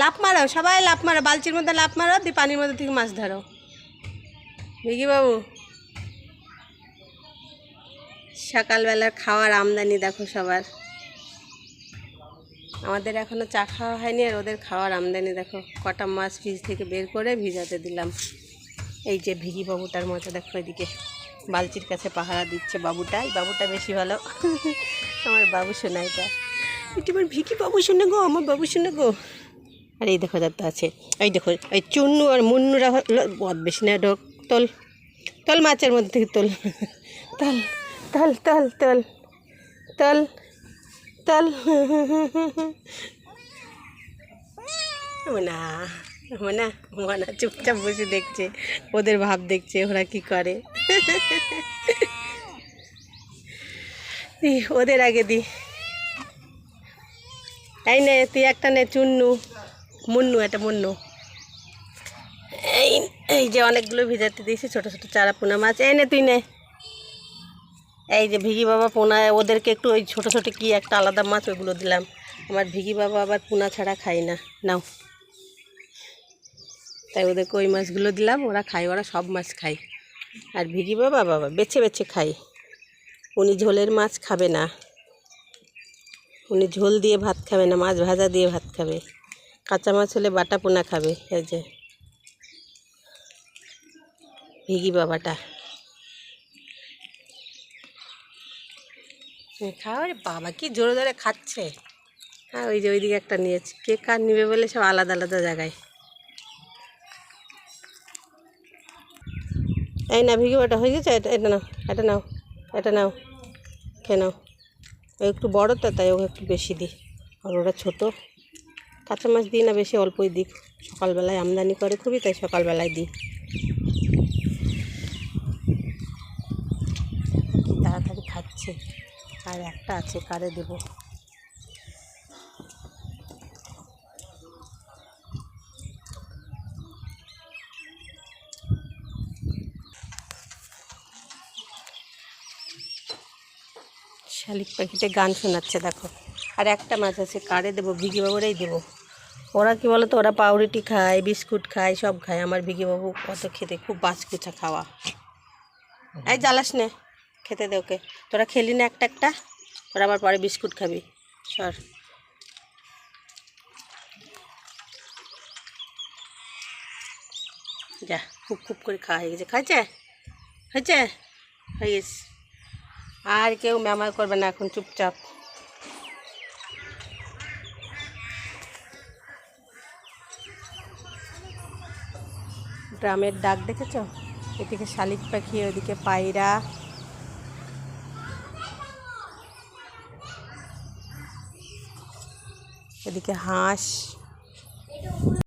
লাফ মারো, সবাই লাফ মারো, বালতির মধ্যে লাফ মারো, দিয়ে পানির মধ্যে থেকে মাছ ধরো। ভিকি বাবু সকালবেলার খাওয়ার আমদানি দেখো সবার। আমাদের এখনও চা খাওয়া হয়নি আর ওদের খাওয়ার আমদানি দেখো। কটা মাছ ফ্রিজ থেকে বের করে ভিজাতে দিলাম। এই যে ভিগি বাবুটার মতো দেখো এদিকে। বালতির কাছে পাহারা দিচ্ছে বাবুটা। এই বাবুটা বেশি ভালো। আমার বাবু শোনা এটা এটা আমার ভিকি বাবু শুনে গো, আমার বাবু শুনে গো। আর এই দেখো দাদা আছে। এই দেখো, এই চুন্নু আর মুন্নুরা বদ বেশি না ঢোক তোল তোল মাছের মধ্যে থেকে তোল। তল তল তল তল তল তল। মোনা মোনা মোনা চুপচাপ বসে দেখছে, ওদের ভাব দেখছে, ওরা কি করে? ওদের আগে দি। এই নে, তুই একটা নে চুন্নু। মুন্নু, এটা মুন্নু। এই এই যে অনেকগুলো ভিজাতে দিয়েছি, ছোটো ছোটো চারা পোনা মাছ। এই নে, তুই নে। এই যে ভিগি বাবা পোনা, ওদেরকে একটু ওই ছোটো ছোটো কি একটা আলাদা মাছ ওইগুলো দিলাম। আমার ভিগি বাবা আবার পোনা ছাড়া খায় না। নাও। তাই ওদেরকে ওই মাছগুলো দিলাম, ওরা খায়, ওরা সব মাছ খায়। আর ভিগি বাবা বাবা, বেছে বেছে খায়। উনি ঝোলের মাছ খাবে না। উনি ঝোল দিয়ে ভাত খাবে না, মাছ ভাজা দিয়ে ভাত খাবে। কাঁচা মাছ হলে বাটা পোনা খাবে এই যে। ভিগি বাবাটা। খাওয়া রে বাবা কি জোরে জোরে খাচ্ছে। হ্যাঁ ওই যে ওইদিকে একটা নিয়েছে। কে কার নিবে বলে সব আলাদা আলাদা জায়গায়। এই না ভিগি ওটা হয়ে গেছে? এটা এটা নাও এটা নাও এটা নাও খেয়ে নাও। একটু বড় তো তাই ওকে একটু বেশি দিই। আর ওরা ছোটো। কাঁচা মাছ দিই না, বেশি অল্পই দিই। সকালবেলায় আমদানি করে খুবই, তাই সকালবেলায় দিই। তাড়াতাড়ি খাচ্ছে। আর একটা আছে, কারে দেব? শালিক পাখিতে গান শোনাচ্ছে, দেখো। আর একটা মাছ আছে, কারে দেবো? ভিগি বাবুরাই দেবো। ওরা কি বলো তো ওরা পাউরুটি খায়, বিস্কুট খায়, সব খায়। আমার ভিগি বাবু কত খেতে, খুব বাছকুচা খাওয়া। এই জ্বালাস নে, খেতে দে ওকে। তোরা খেলি না একটা একটা তোরা আবার পরে বিস্কুট খাবি। সর। যা, খুব খুব করে খাওয়া হয়ে গেছে। খাইছে? হয়েছে? হয়ে গেছে আর কেউ ম্যামার করবে না এখন, চুপচাপ। ড্রামের ডাক দেখেছ? এদিকে শালিক পাখি ওদিকে পায়রা। এদিকে হাঁস।